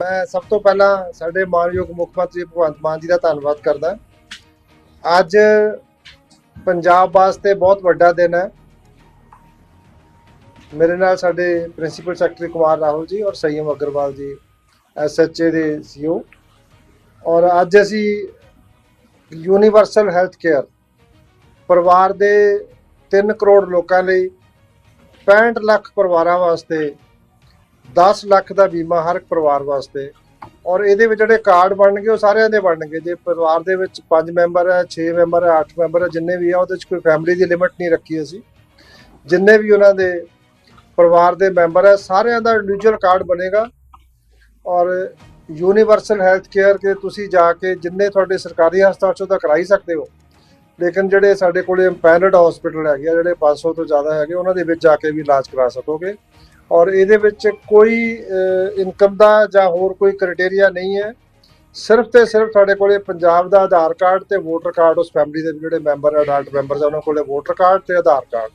ਮੈਂ ਸਭ ਤੋਂ ਪਹਿਲਾਂ ਸਾਡੇ ਮਾਨਯੋਗ ਮੁੱਖ ਮੰਤਰੀ ਭਗਵੰਤ ਮਾਨ ਜੀ ਦਾ ਧੰਨਵਾਦ ਕਰਦਾ ਅੱਜ ਪੰਜਾਬ ਵਾਸਤੇ ਬਹੁਤ ਵੱਡਾ ਦਿਨ ਹੈ। ਮੇਰੇ ਨਾਲ ਸਾਡੇ ਪ੍ਰਿੰਸੀਪਲ ਸੈਕਟਰੀ ਕੁਮਾਰ ਰਾਹੁਲ ਜੀ ਔਰ ਸੰਯਮ ਅਗਰਵਾਲ ਜੀ ਐਸਐਚਏ ਦੇ ਸੀਓ ਔਰ ਅੱਜ ਅਸੀਂ ਯੂਨੀਵਰਸਲ ਹੈਲਥ ਕੇਅਰ ਪਰਿਵਾਰ ਦੇ 3 ਕਰੋੜ ਲੋਕਾਂ ਲਈ 65 ਲੱਖ ਪਰਿਵਾਰਾਂ ਵਾਸਤੇ 10 ਲੱਖ ਦਾ ਬੀਮਾ ਹਰ ਇੱਕ ਪਰਿਵਾਰ ਵਾਸਤੇ। ਔਰ ਇਹਦੇ ਵਿੱਚ ਜਿਹੜੇ ਕਾਰਡ ਬਣਨਗੇ, ਉਹ ਸਾਰਿਆਂ ਦੇ ਬਣਨਗੇ। ਜੇ ਪਰਿਵਾਰ ਦੇ ਵਿੱਚ 5 ਮੈਂਬਰ ਹੈ 6 ਮੈਂਬਰ ਹੈ 8 ਮੈਂਬਰ ਹੈ, ਜਿੰਨੇ ਵੀ ਆ, ਉਹਦੇ ਵਿੱਚ ਕੋਈ ਫੈਮਿਲੀ ਦੀ ਲਿਮਿਟ ਨਹੀਂ ਰੱਖੀ ਅਸੀਂ। ਜਿੰਨੇ ਵੀ ਉਹਨਾਂ ਦੇ ਪਰਿਵਾਰ ਦੇ ਮੈਂਬਰ ਹੈ, ਸਾਰਿਆਂ ਦਾ ਇੰਡੀਵਿਜੂਅਲ ਕਾਰਡ ਬਣੇਗਾ। ਔਰ ਯੂਨੀਵਰਸਲ ਹੈਲਥ ਕੇਅਰ ਕੇ ਤੁਸੀਂ ਜਾ ਕੇ ਜਿੰਨੇ ਤੁਹਾਡੇ ਸਰਕਾਰੀ ਹਸਪਤਾਲ ਚੋਂ ਤਾਂ ਕਰਾਈ ਸਕਦੇ ਹੋ। ਲੇਕਿਨ ਜਿਹੜੇ ਸਾਡੇ ਕੋਲੇ ਇੰਪੈਨਡ ਹਸਪੀਟਲ ਹੈਗੇ ਆ, ਜਿਹੜੇ 500 ਤੋਂ ਜ਼ਿਆਦਾ ਹੈਗੇ, ਉਹਨਾਂ ਦੇ ਵਿੱਚ ਜਾ ਕੇ ਵੀ ਇਲਾਜ ਕਰਾ ਸਕੋਗੇ। ਔਰ ਇਹਦੇ ਵਿੱਚ ਕੋਈ ਇਨਕਮ ਦਾ ਜਾਂ ਹੋਰ ਕੋਈ ਕ੍ਰਾਈਟੇਰੀਆ ਨਹੀਂ ਹੈ। ਸਿਰਫ ਤੇ ਸਿਰਫ ਸਾਡੇ ਕੋਲੇ ਪੰਜਾਬ ਦਾ ਆਧਾਰ ਕਾਰਡ ਤੇ ਵੋਟਰ ਕਾਰਡ ਉਸ ਫੈਮਿਲੀ ਦੇ ਜਿਹੜੇ ਮੈਂਬਰ ਅਡਲਟ ਮੈਂਬਰਸ ਆ, ਉਹਨਾਂ ਕੋਲੇ ਵੋਟਰ ਕਾਰਡ ਤੇ ਆਧਾਰ ਕਾਰਡ।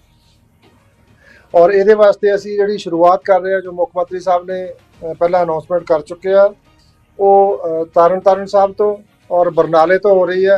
ਔਰ ਇਹਦੇ ਵਾਸਤੇ ਅਸੀਂ ਜਿਹੜੀ ਸ਼ੁਰੂਆਤ ਕਰ ਰਹੇ ਹਾਂ, ਜੋ ਮੁੱਖ ਮੰਤਰੀ ਸਾਹਿਬ ਨੇ ਪਹਿਲਾਂ ਅਨਾਉਂਸਮੈਂਟ ਕਰ ਚੁੱਕੇ ਆ, ਉਹ ਤਾਰਨ ਤਾਰਨ ਸਾਹਿਬ ਤੋਂ ਔਰ ਬਰਨਾਲੇ ਤੋਂ ਹੋ ਰਹੀ ਹੈ।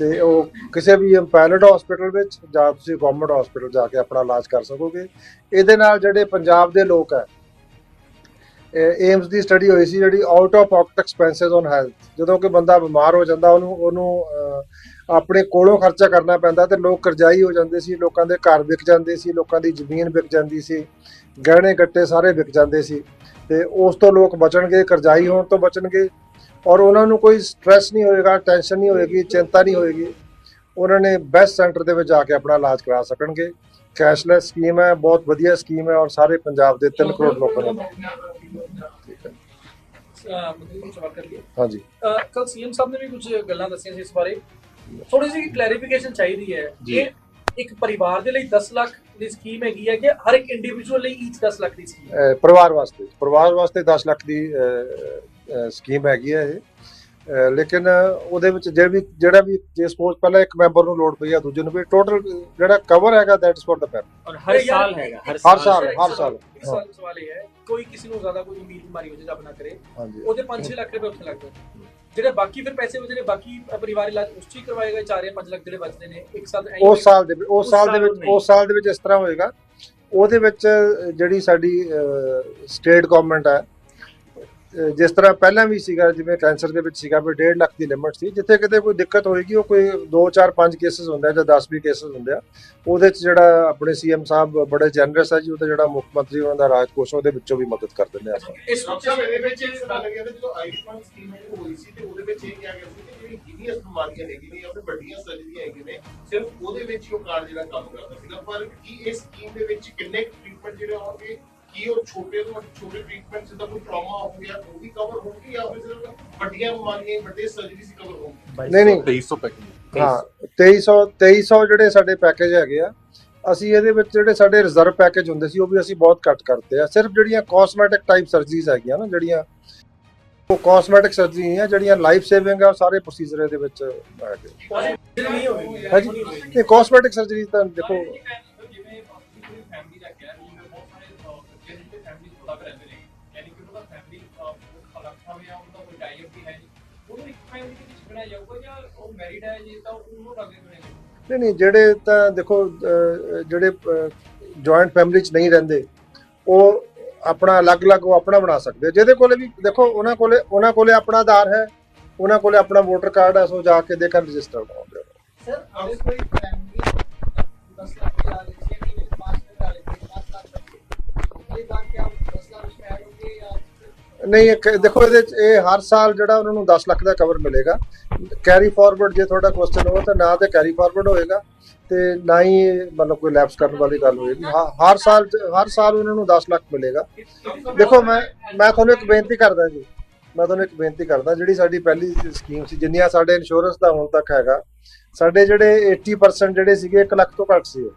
ਤੇ ਉਹ ਕਿਸੇ ਵੀ ਇੰਪੈਨਡ ਹਸਪੀਟਲ ਵਿੱਚ ਜਾਂ ਤੁਸੀਂ ਗਵਰਨਮੈਂਟ ਹਸਪੀਟਲ ਜਾ ਕੇ ਆਪਣਾ ਇਲਾਜ ਕਰ ਸਕੋਗੇ। ਇਹਦੇ ਨਾਲ ਜਿਹੜੇ ਪੰਜਾਬ ਦੇ ਲੋਕ ਹੈ ਏਮਸ ਦੀ ਸਟੱਡੀ ਹੋਈ ਸੀ ਜਿਹੜੀ out of pocket expenses on health ਜਦੋਂ ਕਿ ਬੰਦਾ ਬਿਮਾਰ ਹੋ ਜਾਂਦਾ, ਉਹਨੂੰ ਉਹਨੂੰ ਆਪਣੇ ਕੋਲੋਂ ਖਰਚਾ ਕਰਨਾ ਪੈਂਦਾ ਤੇ ਲੋਕ ਕਰਜ਼ਾਈ ਹੋ ਜਾਂਦੇ ਸੀ, ਲੋਕਾਂ ਦੇ ਘਰ ਵਿਕ ਜਾਂਦੇ ਸੀ, ਲੋਕਾਂ ਦੀ ਜ਼ਮੀਨ ਵਿਕ ਜਾਂਦੀ ਸੀ, ਗਹਿਣੇ ਗੱਟੇ ਸਾਰੇ ਵਿਕ ਜਾਂਦੇ ਸੀ ਤੇ ਉਸ ਤੋਂ ਲੋਕ ਬਚਣਗੇ, ਕਰਜ਼ਾਈ ਹੋਣ ਤੋਂ ਬਚਣਗੇ। ਔਰ ਉਹਨਾਂ ਨੂੰ ਕੋਈ ਸਟ੍ਰੈਸ ਨਹੀਂ ਹੋਏਗਾ ਟੈਨਸ਼ਨ ਨਹੀਂ ਹੋਏਗੀ ਚਿੰਤਾ ਨਹੀਂ ਹੋਏਗੀ। ਉਹਨਾਂ ਨੇ ਬੈਸਟ ਸੈਂਟਰ ਦੇ ਵਿੱਚ ਜਾ ਕੇ ਆਪਣਾ ਇਲਾਜ ਕਰਾ ਸਕਣਗੇ। ਕੈਸ਼ਲੈਸ ਸਕੀਮ ਹੈ ਬਹੁਤ ਵਧੀਆ ਸਕੀਮ ਹੈ ਔਰ ਸਾਰੇ ਪੰਜਾਬ ਦੇ 3 ਕਰੋੜ ਲੋਕਾਂ ਨੂੰ। ਹਾਂਜੀ। ਕੱਲ ਸੀਐਮ ਸਾਹਿਬ ਨੇ ਵੀ ਕੁਝ ਗੱਲਾਂ ਦੱਸੀਆਂ ਸੀ ਇਸ ਬਾਰੇ। ਥੋੜੀ ਜਿਹੀ ਕਲੈਰੀਫਿਕੇਸ਼ਨ ਚਾਹੀਦੀ ਹੈ। ਇਹ ਇੱਕ ਪਰਿਵਾਰ ਦੇ ਲਈ 10 ਲੱਖ ਦੀ ਸਕੀਮ ਹੈਗੀ ਹੈ ਕਿ ਹਰ ਇੱਕ ਇੰਡੀਵਿਜੂਅਲ ਲਈ ਈਚ 10 ਲੱਖ ਦੀ ਸਕੀਮ ਹੈ? ਪਰਿਵਾਰ ਵਾਸਤੇ ਪਰਿਵਾਰ ਵਾਸਤੇ 10 ਲੱਖ ਦੀ ਸਕੀਮ ਹੈਗੀ ਹੈ ਇਹ। ਲੇਕਿਨ ਉਹਦੇ ਵਿੱਚ ਜੇ ਵੀ ਜਿਹੜਾ ਵੀ ਜੇ ਸਪੋਜ਼ ਪਹਿਲਾਂ ਇੱਕ ਮੈਂਬਰ ਨੂੰ ਲੋਡ ਪਈ ਆ ਦੂਜੇ ਨੂੰ ਵੀ ਟੋਟਲ ਜਿਹੜਾ ਕਵਰ ਹੈਗਾ that is for the parent or ਹਰ ਸਾਲ ਹੈਗਾ ਹਰ ਸਾਲ। ਹਰ ਸਾਲ ਇਸ ਸਾਲ। ਸਵਾਲ ਇਹ ਹੈ ਕੋਈ ਕਿਸੇ ਨੂੰ ਜ਼ਿਆਦਾ ਕੋਈ ਗੰਭੀਰ ਬਿਮਾਰੀ ਹੋ ਜਾਏ ਜਾਂ ਆਪਣਾ ਕਰੇ ਉਹਦੇ 5-6 ਲੱਖ ਰੁਪਏ ਉੱਥੇ ਲੱਗਦੇ ਜਿਹੜੇ ਬਾਕੀ ਫਿਰ ਪੈਸੇ ਬਚਦੇ ਨੇ ਬਾਕੀ ਪਰਿਵਾਰ ਇਲਾਜ ਉਸ ਚ ਕਰਵਾਏਗਾ 4-5 ਲੱਖ ਜਿਹੜੇ ਬਚਦੇ ਨੇ ਇੱਕ ਸਾਲ ਉਸ ਸਾਲ ਦੇ ਉਸ ਸਾਲ ਦੇ ਵਿੱਚ। ਉਸ ਸਾਲ ਦੇ ਵਿੱਚ ਇਸ ਤਰ੍ਹਾਂ ਹੋਏਗਾ ਉਹਦੇ ਵਿੱਚ ਜਿਹੜੀ ਸਾਡੀ ਸਟੇਟ ਗਵਰਨਮੈਂਟ ਹੈ ਜਿਸ ਤਰ੍ਹਾਂ ਪਹਿਲਾਂ ਵੀ ਸੀਗਾ, ਜਿਵੇਂ ਕੈਂਸਰ ਦੇ ਵਿੱਚ ਸੀਗਾ, ਵੀ 1.5 ਲੱਖ ਦੀ ਲਿਮਟ ਸੀ। ਜਿੱਥੇ ਕਿਤੇ ਕੋਈ ਦਿੱਕਤ ਹੋਏਗੀ, ਉਹ ਕੋਈ 2 4 5 ਕੇਸਸ ਹੁੰਦੇ ਆ ਜਾਂ 10 20 ਕੇਸਸ ਹੁੰਦੇ ਆ। ਉਹਦੇ ਚ ਜਿਹੜਾ ਆਪਣੇ ਸੀਐਮ ਸਾਹਿਬ ਬੜੇ ਜਨਰਸ ਆ ਜੀ, ਉਹਦਾ ਜਿਹੜਾ ਮੁੱਖ ਮੰਤਰੀ ਉਹਨਾਂ ਦਾ ਰਾਜ ਕੋਸ਼ ਉਹਦੇ ਵਿੱਚੋਂ ਵੀ ਮਦਦ ਕਰ ਦਿੰਦੇ ਆ ਆਪਾਂ ਇਸ ਵਿੱਚ ਡਾਕਟਰ ਵਿੱਚ ਇਹ ਗੱਲ ਲੱਗਿਆ ਕਿ ਜਦੋਂ ਆਯੁਸ਼ਮਾਨ ਸਕੀਮ ਹੋਈ ਸੀ ਤੇ ਉਹਦੇ ਵਿੱਚ ਇਹ ਕਿਹਾ ਗਿਆ ਸੀ ਕਿ ਜਿਹੜੀ ਹੀਨੀਅਸ ਬਿਮਾਰੀਆਂ ਹੈਗੀਆਂ ਨੇ ਜਾਂ ਵੱਡੀਆਂ ਸਰਜਰੀਆਂ ਹੈਗੀਆਂ ਨੇ, ਸਿਰਫ ਉਹਦੇ ਵਿੱਚ ਹੀ ਉਹ ਕਾਰਡ ਜਿਹੜਾ ਕੰਮ ਕਰਦਾ ਸੀਗਾ। ਪਰ ਕੀ ਇਸ ਸਕੀਮ ਦੇ ਵਿੱਚ ਕਿੰਨੇ ਟ੍ਰੀਟਮੈਂਟ ਜਿਹੜੇ ਹੋਣਗੇ ਕੀ ਉਹ ਛੋਟੇ ਤੋਂ ਛੋਟੇ ਟ੍ਰੀਟਮੈਂਟ ਜਿੱਦਾਂ ਕੋਈ ਟਰਾਮਾ ਹੋ ਗਿਆ ਉਹ ਵੀ ਕਵਰ ਹੋਣਗੇ ਜਾਂ ਫਿਰ ਸਿਰਫ ਵੱਡੀਆਂ ਬਿਮਾਰੀਆਂ ਵੱਡੇ ਸਰਜਰੀ ਸੀ ਕਵਰ ਹੋਣਗੇ ਨਹੀਂ ਨਹੀਂ। 2300 ਪੈਕੇਜ। ਹਾਂ 2300 2300 ਜਿਹੜੇ ਸਾਡੇ ਪੈਕੇਜ ਹੈਗੇ ਆ ਅਸੀਂ ਇਹਦੇ ਵਿੱਚ ਜਿਹੜੇ ਸਾਡੇ ਰਿਜ਼ਰਵ ਪੈਕੇਜ ਹੁੰਦੇ ਸੀ ਉਹ ਵੀ ਅਸੀਂ ਬਹੁਤ ਘੱਟ ਕਰਤੇ ਆ। ਸਿਰਫ ਜਿਹੜੀਆਂ ਕਾਸਮੈਟਿਕ ਟਾਈਪ ਸਰਜਰੀਜ਼ ਹੈਗੀਆਂ ਨਾ ਜਿਹੜੀਆਂ ਉਹ ਕਾਸਮੈਟਿਕ ਸਰਜਰੀ ਹੈ ਜਿਹੜੀਆਂ ਲਾਈਫ ਸੇਵਿੰਗ ਆ ਉਹ ਸਾਰੇ ਪ੍ਰੋਸੀਜਰ ਇਹਦੇ ਵਿੱਚ ਹੈਗੇ ਨਹੀਂ ਹਾਂਜੀ ਇਹ ਕਾਸਮੈਟਿਕ ਸਰਜਰੀ ਤਾਂ ਦੇਖੋ ਨਹੀਂ ਨਹੀਂ ਜਿਹੜੇ ਤਾਂ ਦੇਖੋ ਜਿਹੜੇ ਜੁਆਇੰਟ ਫੈਮਿਲੀ 'ਚ ਨਹੀਂ ਰਹਿੰਦੇ ਉਹ ਆਪਣਾ ਅਲੱਗ-ਅਲੱਗ ਉਹ ਆਪਣਾ ਬਣਾ ਸਕਦੇ ਜਿਹਦੇ ਕੋਲੇ ਵੀ ਦੇਖੋ ਉਹਨਾਂ ਕੋਲੇ ਉਹਨਾਂ ਕੋਲੇ ਆਪਣਾ ਆਧਾਰ ਹੈ ਉਹਨਾਂ ਕੋਲੇ ਆਪਣਾ ਵੋਟਰ ਕਾਰਡ ਹੈ ਸੋ ਜਾ ਕੇ ਦੇਖਣ ਰਜਿਸਟਰ ਕਰਾਉਂਦੇ ਸਰ ਅਗਰ ਕੋਈ ਫੈਮਿਲੀ 10 ਲੱਖ ਦੇ ਨਹੀਂ ਇੱਕ ਦੇਖੋ ਇਹਦੇ 'ਚ ਇਹ ਹਰ ਸਾਲ ਜਿਹੜਾ ਉਹਨਾਂ ਨੂੰ 10 ਲੱਖ ਦਾ ਕਵਰ ਮਿਲੇਗਾ। ਕੈਰੀ ਫਾਰਵਰਡ ਜੇ ਤੁਹਾਡਾ ਕੁਐਸਚਨ ਹੋਵੇ ਤਾਂ ਨਾ ਤੇ ਕੈਰੀ ਫਾਰਵਰਡ ਹੋਏਗਾ ਤੇ ਨਾ ਹੀ ਮਤਲਬ ਕੋਈ ਲੈਪਸ ਕਰਨ ਵਾਲੀ ਗੱਲ ਹੋਏਗੀ। ਹਾਂ, ਹਰ ਸਾਲ ਹਰ ਸਾਲ ਉਹਨਾਂ ਨੂੰ 10 ਲੱਖ ਮਿਲੇਗਾ। ਦੇਖੋ ਮੈਂ ਮੈਂ ਤੁਹਾਨੂੰ ਇੱਕ ਬੇਨਤੀ ਕਰਦਾ ਜੀ। ਮੈਂ ਤੁਹਾਨੂੰ ਇੱਕ ਬੇਨਤੀ ਕਰਦਾ ਜਿਹੜੀ ਸਾਡੀ ਪਹਿਲੀ ਸਕੀਮ ਸੀ ਜਿੰਨੀਆਂ ਸਾਡੇ ਇੰਸ਼ੋਰੈਂਸ ਦਾ ਹੁਣ ਤੱਕ ਹੈਗਾ ਸਾਡੇ ਜਿਹੜੇ 80% ਜਿਹੜੇ ਸੀਗੇ 1 ਲੱਖ ਤੋਂ ਘੱਟ ਸੀ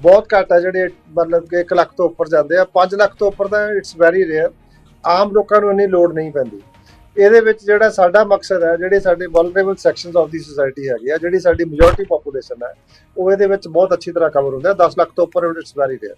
ਬਹੁਤ ਘੱਟ ਆ ਜਿਹੜੇ ਮਤਲਬ ਕਿ 1 ਲੱਖ ਤੋਂ ਉੱਪਰ ਜਾਂਦੇ ਆ। 5 ਲੱਖ ਤੋਂ ਉੱਪਰ ਤਾਂ ਇਟਸ ਵੈਰੀ ਰੇਅਰ ਆਮ ਲੋਕਾਂ ਨੂੰ ਇੰਨੀ ਲੋੜ ਨਹੀਂ ਪੈਂਦੀ। ਇਹਦੇ ਵਿੱਚ ਜਿਹੜਾ ਸਾਡਾ ਮਕਸਦ ਹੈ, ਜਿਹੜੇ ਸਾਡੇ vulnerable sections of the society ਹੈਗੀ ਆ, ਜਿਹੜੀ ਸਾਡੀ ਮੈਜੋਰਟੀ ਪੋਪੂਲੇਸ਼ਨ ਹੈ, ਉਹ ਇਹਦੇ ਵਿੱਚ ਬਹੁਤ ਅੱਛੀ ਤਰ੍ਹਾਂ ਕਵਰ ਹੁੰਦਾ ਹੈ 10 ਲੱਖ ਤੋਂ ਉੱਪਰ ਇਟਸ ਵੈਰੀ ਰੇਅਰ